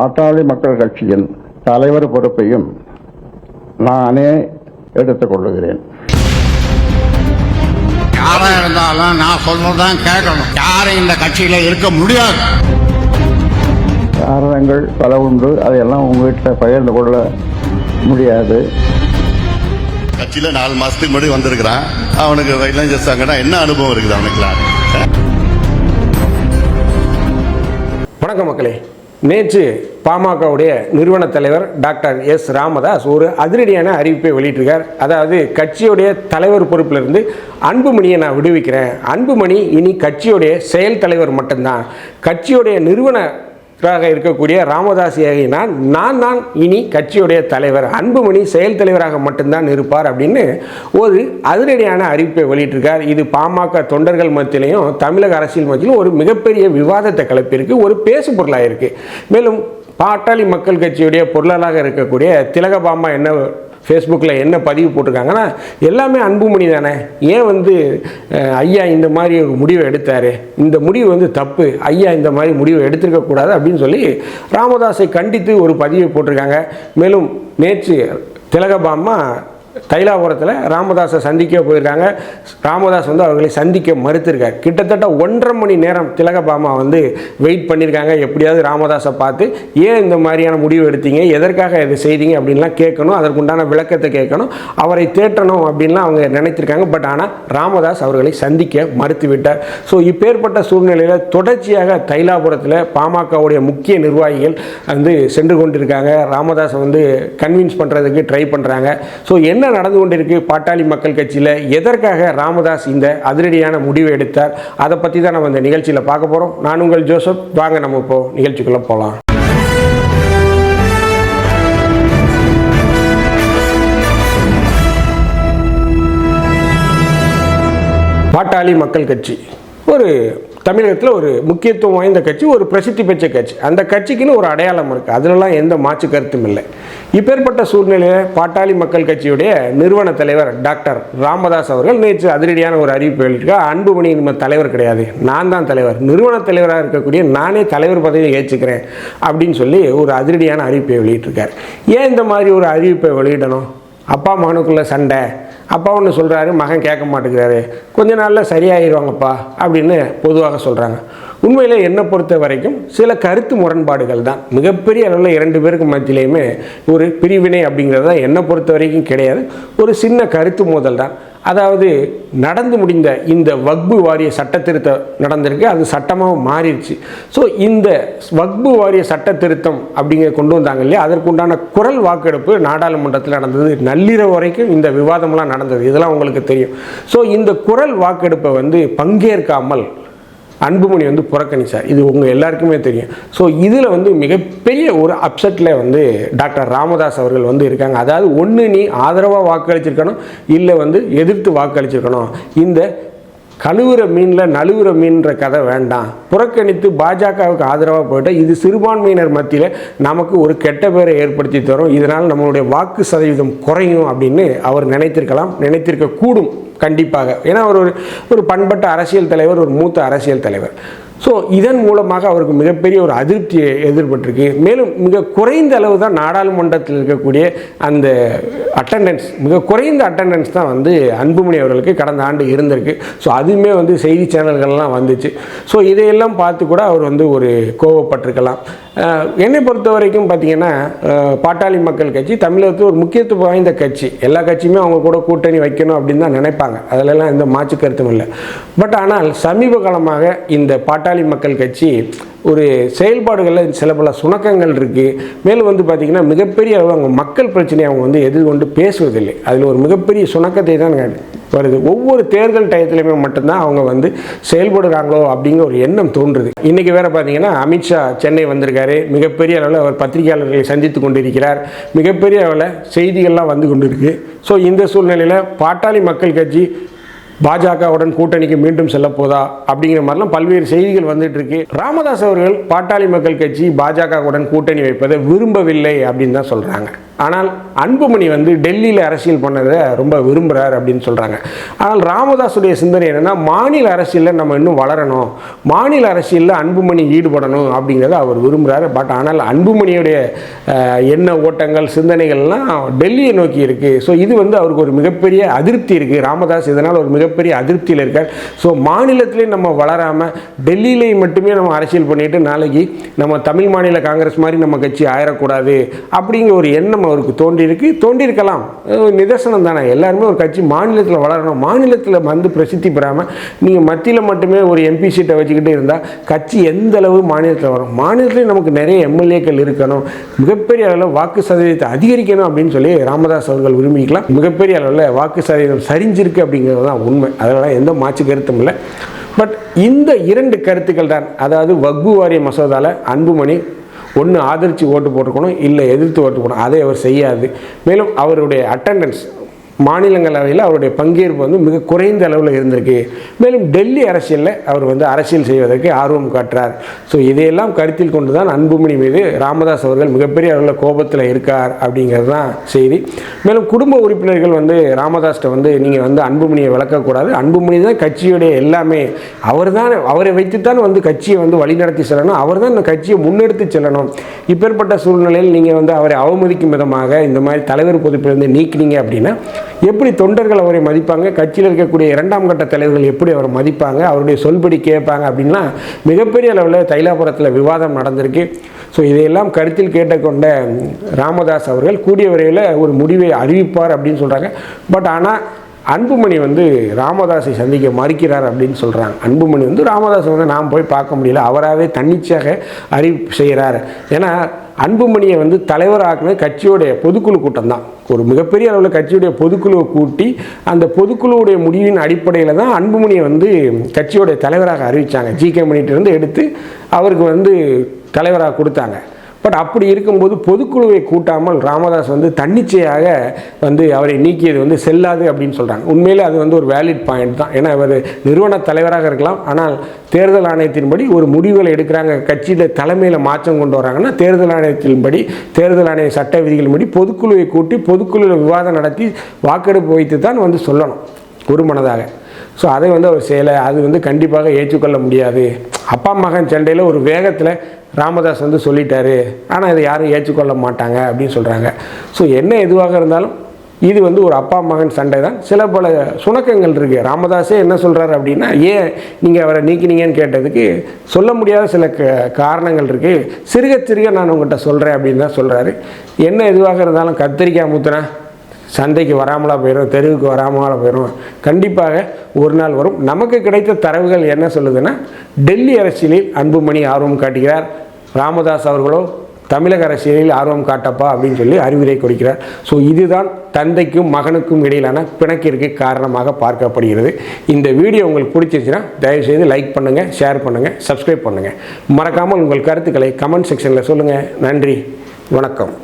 பாட்டாளி மக்கள் கட்சியின் தலைவர் பொறுப்பையும் நானே எடுத்துக்கொள்ளுகிறேன் யாரா இருந்தாலும் நான் சொல்றதான் கேட்கணும். யாரும் இந்த கட்சியில இருக்க முடியாது. காரணங்கள் பல உண்டு. அதையெல்லாம் உங்ககிட்ட பகிர்ந்து கொள்ள முடியாது. கட்சியில நாலு மாசத்துக்கு முன்னாடி வந்திருக்கிறான். அவனுக்கு வைலாம் செஞ்சாங்கன்னா என்ன அனுபவம் இருக்குது அவனுக்குலாம் வணக்கம் மக்களே. நேற்று பாமகவுடைய நிறுவன தலைவர் டாக்டர் எஸ் ராமதாஸ் ஒரு அதிரடியான அறிவிப்பை வெளியிட்டிருக்கார். அதாவது கட்சியுடைய தலைவர் பொறுப்பிலிருந்து அன்புமணியை நான் விடுவிக்கிறேன். அன்புமணி இனி கட்சியுடைய செயல் தலைவர் மட்டும்தான். கட்சியுடைய நிறுவன நிறுவனராக இருக்கக்கூடிய ராமதாசியாகி நான் நான் தான் இனி கட்சியுடைய தலைவர் அன்புமணி செயல் தலைவராக மட்டும்தான் இருப்பார் அப்படின்னு ஒரு அதிரடியான அறிவிப்பை வெளியிட்டிருக்கார். இது பாமக தொண்டர்கள் மத்தியிலையும் தமிழக அரசியல் மத்தியிலும் ஒரு மிகப்பெரிய விவாதத்தை கிளப்பியிருக்கு. ஒரு பேசு பொருளாக இருக்கு. மேலும் பாட்டாளி மக்கள் கட்சியுடைய பொருளாளராக இருக்கக்கூடிய திலகபாமா என்ன ஃபேஸ்புக்கில் என்ன பதிவு போட்டிருக்காங்கன்னா எல்லாமே அன்புமணி தானே. ஏன் வந்து ஐயா இந்த மாதிரி ஒரு முடிவை எடுத்தார்? இந்த முடிவு வந்து தப்பு. ஐயா இந்த மாதிரி முடிவை எடுத்திருக்கக்கூடாது அப்படின்னு சொல்லி ராமதாஸை கண்டித்து ஒரு பதிவை போட்டிருக்காங்க. மேலும் நேற்று திலகபாமா தைலாபுரத்தில் ராமதாஸை சந்திக்க போயிருக்காங்க. ராமதாஸ் வந்து அவர்களை சந்திக்க மறுத்திருக்கார். கிட்டத்தட்ட ஒன்றரை மணி நேரம் திலகபாமா வந்து வெயிட் பண்ணியிருக்காங்க எப்படியாவது ராமதாஸை பார்த்து ஏன் இந்த மாதிரியான முடிவு எடுத்தீங்க? எதற்காக இதை செய்தீங்க? அப்படின்லாம் கேட்கணும். அதற்குண்டான விளக்கத்தை கேட்கணும். அவரை தேற்றணும் அப்படின்லாம் அவங்க நினைத்திருக்காங்க. பட் ஆனால் ராமதாஸ் அவர்களை சந்திக்க மறுத்துவிட்டார். ஸோ இப்பேற்பட்ட சூழ்நிலையில் தொடர்ச்சியாக தைலாபுரத்தில் பாமகவுடைய முக்கிய நிர்வாகிகள் வந்து சென்று கொண்டிருக்காங்க. ராமதாஸை வந்து கன்வின்ஸ் பண்ணுறதுக்கு ட்ரை பண்ணுறாங்க ஸோ என்ன நடந்து கொண்டிருக்கு பாட்டாளி மக்கள் கட்சியில்? எதற்காக ராமதாஸ் இந்த அதிரடியான முடிவை எடுத்தார்? அதை பற்றி தான் நம்ம இந்த நிகழ்ச்சியில் பார்க்க போகிறோம் நான் உங்கள் ஜோசப். வாங்க நம்ம இப்போ நிகழ்ச்சிக்குள்ளே போகலாம் பாட்டாளி மக்கள் கட்சி. ஒரு தமிழகத்தில் ஒரு முக்கியத்துவம் வாய்ந்த கட்சி ஒரு பிரசித்தி பெற்ற கட்சி. அந்த கட்சிக்குன்னு ஒரு அடையாளம் இருக்குது அதிலலாம் எந்த மாற்று கருத்தும் இல்லை. இப்பேற்பட்ட சூழ்நிலையில் பாட்டாளி மக்கள் கட்சியுடைய நிறுவன தலைவர் டாக்டர் ராமதாஸ் அவர்கள் நேற்று அதிரடியான ஒரு அறிவிப்பு வெளியிட்டிருக்கார் அன்புமணி நம்ம தலைவர் கிடையாது. நான் தான் தலைவர். நிறுவன தலைவராக இருக்கக்கூடிய நானே தலைவர் பதவியை ஏற்றுக்கிறேன். அப்படின்னு சொல்லி ஒரு அதிரடியான அறிவிப்பை வெளியிட்டிருக்கார். ஏன் இந்த மாதிரி ஒரு அறிவிப்பை வெளியிடணும்? அப்பா மகனுக்குள்ள சண்டை. அப்பா ஒன்று சொல்கிறாரு மகன் கேட்க மாட்டேங்கிறாரு. கொஞ்ச நாளில் சரியாயிருவாங்கப்பா அப்படின்னு பொதுவாக சொல்கிறாங்க உண்மையில் என்னை பொறுத்த வரைக்கும் சில கருத்து முரண்பாடுகள் தான். மிகப்பெரிய அளவில் இரண்டு பேருக்கு மத்தியிலையுமே ஒரு பிரிவினை அப்படிங்கிறது தான் என்னை பொறுத்த வரைக்கும் கிடையாது. ஒரு சின்ன கருத்து மோதல் தான். அதாவது நடந்து முடிந்த இந்த வக்பு வாரிய சட்ட திருத்தம் நடந்திருக்கு அது சட்டமாக மாறிடுச்சு. ஸோ இந்த வக்பு வாரிய சட்ட திருத்தம் அப்படிங்கிற கொண்டு வந்தாங்க இல்லையா? அதற்குண்டான குரல் வாக்கெடுப்பு நாடாளுமன்றத்தில் நடந்தது. நள்ளிரவு வரைக்கும் இந்த விவாதம்லாம் நடந்தது. இதெல்லாம் உங்களுக்கு தெரியும். ஸோ இந்த குரல் வாக்கெடுப்பை வந்து பங்கேற்காமல் அன்புமணி வந்து புறக்கணிச்சார். இது உங்கள் எல்லாருக்குமே தெரியும். ஸோ இதில் வந்து மிகப்பெரிய ஒரு அப்செட்டில் வந்து டாக்டர் ராமதாஸ் அவர்கள் வந்து இருக்காங்க. அதாவது ஒன்று நீ ஆதரவாக வாக்களிச்சிருக்கணும் இல்லை வந்து எதிர்த்து வாக்களிச்சிருக்கணும். இந்த கழுவுற மீனில் நழுவுற மீன்ற கதை வேண்டாம். புறக்கணித்து பாஜகவுக்கு ஆதரவாக போயிட்டால் இது சிறுபான்மையினர் மத்தியில் நமக்கு ஒரு கெட்ட பேரை ஏற்படுத்தி தரும். இதனால் நம்மளுடைய வாக்கு சதவீதம் குறையும் அப்படின்னு அவர் நினைத்திருக்கலாம் நினைத்திருக்க கூடும் கண்டிப்பாக. ஏன்னா அவர் ஒரு ஒரு பண்பட்ட அரசியல் தலைவர் ஒரு மூத்த அரசியல் தலைவர். ஸோ இதன் மூலமாக அவருக்கு மிகப்பெரிய ஒரு அதிருப்தி எதிர்பட்டிருக்கு. மேலும் மிக குறைந்த அளவு தான் நாடாளுமன்றத்தில் இருக்கக்கூடிய அந்த அட்டண்டன்ஸ் மிக குறைந்த அட்டண்டன்ஸ் தான் வந்து அன்புமணி அவர்களுக்கு கடந்த ஆண்டு இருந்திருக்கு. ஸோ அதுவுமே வந்து செய்தி சேனல்கள்லாம் வந்துச்சு. ஸோ இதையெல்லாம் பார்த்து கூட அவர் வந்து ஒரு கோவப்பட்டிருக்கலாம். என்னை பொறுத்த வரைக்கும் பார்த்தீங்கன்னா பாட்டாளி மக்கள் கட்சி தமிழகத்தில் ஒரு முக்கியத்துவம் வாய்ந்த கட்சி. எல்லா கட்சியுமே அவங்க கூட கூட்டணி வைக்கணும் அப்படின்னு தான் நினைப்பாங்க. அதிலெல்லாம் எந்த மாற்று கருத்தும் இல்லை. பட் ஆனால் சமீப காலமாக இந்த பாட்டாளி மக்கள் கட்சி ஒரு செயல்பாடுகளில் சில பல சுணக்கங்கள் இருக்குது மேலும் வந்து பார்த்திங்கன்னா மிகப்பெரிய அளவு அவங்க மக்கள் பிரச்சனையை அவங்க வந்து எதிர்கொண்டு பேசுவதில்லை. அதில் ஒரு மிகப்பெரிய சுணக்கத்தை தான் வருது. ஒவ்வொரு தேர்தல் டயத்துலையுமே மட்டும்தான் அவங்க வந்து செயல்படுறாங்களோ அப்படிங்கிற ஒரு எண்ணம் தோன்றுது. இன்றைக்கி வேறு பார்த்தீங்கன்னா அமித்ஷா சென்னை வந்திருக்காரு. மிகப்பெரிய அளவில் அவர் பத்திரிகையாளர்களை சந்தித்து கொண்டிருக்கிறார். மிகப்பெரிய அளவில் செய்திகள்லாம் வந்து கொண்டிருக்கு. ஸோ இந்த சூழ்நிலையில் பாட்டாளி மக்கள் கட்சி பாஜகவுடன் கூட்டணிக்கு மீண்டும் செல்லப்போதா அப்படிங்கிற மாதிரிலாம் பல்வேறு செய்திகள் வந்துட்டு இருக்கு. ராமதாஸ் அவர்கள் பாட்டாளி மக்கள் கட்சி பாஜகவுடன் கூட்டணி வைப்பதை விரும்பவில்லை அப்படின்னு தான் சொல்கிறாங்க ஆனால் அன்புமணி வந்து டெல்லியில் அரசியல் பண்ணதை ரொம்ப விரும்புகிறார் அப்படின்னு சொல்கிறாங்க ஆனால் ராமதாஸுடைய சிந்தனை என்னென்னா மாநில அரசியலில் நம்ம இன்னும் வளரணும். மாநில அரசியலில் அன்புமணி ஈடுபடணும் அப்படிங்கிறத அவர் விரும்புகிறார் பட் ஆனால் அன்புமணியுடைய எண்ண ஓட்டங்கள் சிந்தனைகள்லாம் டெல்லியை நோக்கி இருக்குது ஸோ இது வந்து அவருக்கு ஒரு மிகப்பெரிய அதிருப்தி இருக்குது ராமதாஸ் இதனால் ஒரு மிக மிகப்பெரிய அதிருப்தியில் இருக்கார். ஸோ மாநிலத்திலே நம்ம வளராமல் டெல்லியிலே மட்டுமே நம்ம அரசியல் பண்ணிட்டு நாளைக்கு நம்ம தமிழ் மாநில காங்கிரஸ் மாதிரி நம்ம கட்சி ஆயிடக்கூடாது அப்படிங்கிற ஒரு எண்ணம் அவருக்கு தோன்றியிருக்கு. தோன்றியிருக்கலாம். நிதர்சனம் தானே. எல்லாருமே ஒரு கட்சி மாநிலத்தில் வளரணும். மாநிலத்தில் வந்து பிரசித்தி பெறாமல் நீங்கள் மத்தியில் மட்டுமே ஒரு எம்பி சீட்டை வச்சுக்கிட்டு இருந்தால் கட்சி எந்த அளவு மாநிலத்தில் வரும்? மாநிலத்திலேயே நமக்கு நிறைய எம்எல்ஏக்கள் இருக்கணும். மிகப்பெரிய அளவில் வாக்கு சதவீதத்தை அதிகரிக்கணும் அப்படின்னு சொல்லி ராமதாஸ் அவர்கள் விரும்பிக்கலாம் மிகப்பெரிய அளவில் வாக்கு சதவீதம் சரிஞ்சிருக்கு அப்படிங்கிறது தான் உண்மை. அதெல்லாம் எந்த மாற்று கருத்தும் இல்லை. பட் இந்த இரண்டு கருத்துக்கள் தான் அதாவது வக்பு வாரிய மசோதாவில் அன்புமணி ஒன்று ஆதரித்து ஓட்டு போட்டுக்கணும் இல்லை எதிர்த்து ஓட்டு போடணும். அதை அவர் செய்யாது. மேலும் அவருடைய அட்டண்டன்ஸ் மாநிலங்களவையில் அவருடைய பங்கேற்பு வந்து மிக குறைந்த அளவில் இருந்திருக்கு. மேலும் டெல்லி அரசியலில் அவர் வந்து அரசியல் செய்வதற்கு ஆர்வம் காட்டுறார். ஸோ இதையெல்லாம் கருத்தில் கொண்டு தான் அன்புமணி மீது ராமதாஸ் அவர்கள் மிகப்பெரிய அளவில் கோபத்தில் இருக்கார் அப்படிங்கிறது தான் செய்தி. மேலும் குடும்ப உறுப்பினர்கள் வந்து ராமதாஸ்கிட்ட வந்து நீங்கள் வந்து அன்புமணியை விளக்கக்கூடாது அன்புமணி தான் கட்சியுடைய எல்லாமே. அவர் தான் அவரை வைத்துத்தான் வந்து கட்சியை வந்து வழிநடத்தி செல்லணும். அவர் தான் இந்த கட்சியை முன்னெடுத்து செல்லணும். இப்பேற்பட்ட சூழ்நிலையில் நீங்கள் வந்து அவரை அவமதிக்கும் விதமாக இந்த மாதிரி தலைவர் பொதுப்பிலிருந்து நீக்கினீங்க அப்படின்னா எப்படி தொண்டர்கள் அவரை மதிப்பாங்க? கட்சியில் இருக்கக்கூடிய இரண்டாம் கட்ட தலைவர்கள் எப்படி அவரை மதிப்பாங்க? அவருடைய சொல்படி கேட்பாங்க அப்படின்லாம் மிகப்பெரிய அளவில் தைலாபுரத்தில் விவாதம் நடந்திருக்கு. ஸோ இதையெல்லாம் கருத்தில் கேட்டுக்கொண்ட ராமதாஸ் அவர்கள் கூடிய விரைவில் ஒரு முடிவை அறிவிப்பார் அப்படின்னு சொல்கிறாங்க பட் ஆனால் அன்புமணி வந்து ராமதாஸை சந்திக்க மறுக்கிறார் அப்படின்னு சொல்கிறாங்க அன்புமணி வந்து ராமதாஸை வந்து நாம் போய் பார்க்க முடியல. அவராகவே தன்னிச்சையாக அறிவிப்பு செய்கிறார். ஏன்னா அன்புமணியை வந்து தலைவராக்குனது கட்சியோடைய பொதுக்குழு கூட்டம் தான் ஒரு மிகப்பெரிய அளவில் கட்சியுடைய பொதுக்குழுவை கூட்டி அந்த பொதுக்குழுவுடைய முடிவின் அடிப்படையில் தான் அன்புமணியை வந்து கட்சியோடைய தலைவராக அறிவித்தாங்க ஜி கே மணிட்டிருந்து எடுத்து அவருக்கு வந்து தலைவராக கொடுத்தாங்க. பட் அப்படி இருக்கும்போது பொதுக்குழுவை கூட்டாமல் ராமதாஸ் வந்து தன்னிச்சையாக வந்து அவரை நீக்கியது வந்து செல்லாது அப்படின்னு சொல்கிறாங்க உண்மையிலே அது வந்து ஒரு வேலிட் பாயிண்ட் தான். ஏன்னா அவர் நிறுவன தலைவராக இருக்கலாம். ஆனால் தேர்தல் ஆணையத்தின்படி ஒரு முடிவுகளை எடுக்கிறாங்க. கட்சியில் தலைமையில் மாற்றம் கொண்டு வராங்கன்னா தேர்தல் ஆணையத்தின்படி தேர்தல் ஆணைய சட்ட விதிகளின்படி பொதுக்குழுவை கூட்டி பொதுக்குழுவில் விவாதம் நடத்தி வாக்கெடுப்பு வைத்து தான் வந்து சொல்லணும். ஒரு மனதாக ஸோ அதை வந்து அவர் செய்யலை. அது வந்து கண்டிப்பாக ஏற்றுக்கொள்ள முடியாது. அப்பா மகன் சண்டையில் ஒரு வேகத்தில் ராமதாஸ் வந்து சொல்லிட்டாரு. ஆனால் இதை யாரும் ஏற்றுக்கொள்ள மாட்டாங்க அப்படின்னு சொல்கிறாங்க ஸோ என்ன எதுவாக இருந்தாலும் இது வந்து ஒரு அப்பா மகன் சண்டை தான். சில பல சுணக்கங்கள் இருக்குது ராமதாஸே என்ன சொல்கிறாரு அப்படின்னா ஏன் நீங்கள் அவரை நீக்கினீங்கன்னு கேட்டதுக்கு சொல்ல முடியாத சில க காரணங்கள் இருக்குது சிறுக சிறுக நான் உங்கள்கிட்ட சொல்கிறேன் அப்படின்னு தான் சொல்கிறாரு என்ன எதுவாக இருந்தாலும் கத்திரிக்காய் முத்துனா சந்தைக்கு வராமலா போயிடும் தெருவுக்கு வராமலா போயிடும் கண்டிப்பாக ஒரு நாள் வரும். நமக்கு கிடைத்த தரவுகள் என்ன சொல்லுதுன்னா டெல்லி அரசியலில் அன்புமணி ஆர்வம் காட்டுகிறார். ராமதாஸ் அவர்களோ தமிழக அரசியலில் ஆர்வம் காட்டப்பா அப்படின்னு சொல்லி அறிவுரை கொடுக்கிறார். ஸோ இதுதான் தந்தைக்கும் மகனுக்கும் இடையிலான பிணக்கிற்கு காரணமாக பார்க்கப்படுகிறது. இந்த வீடியோ உங்களுக்கு பிடிச்சிருச்சுன்னா தயவுசெய்து லைக் பண்ணுங்கள் ஷேர் பண்ணுங்கள் சப்ஸ்கிரைப் பண்ணுங்கள் மறக்காமல் உங்கள் கருத்துக்களை கமெண்ட் செக்ஷனில் சொல்லுங்கள் நன்றி வணக்கம்.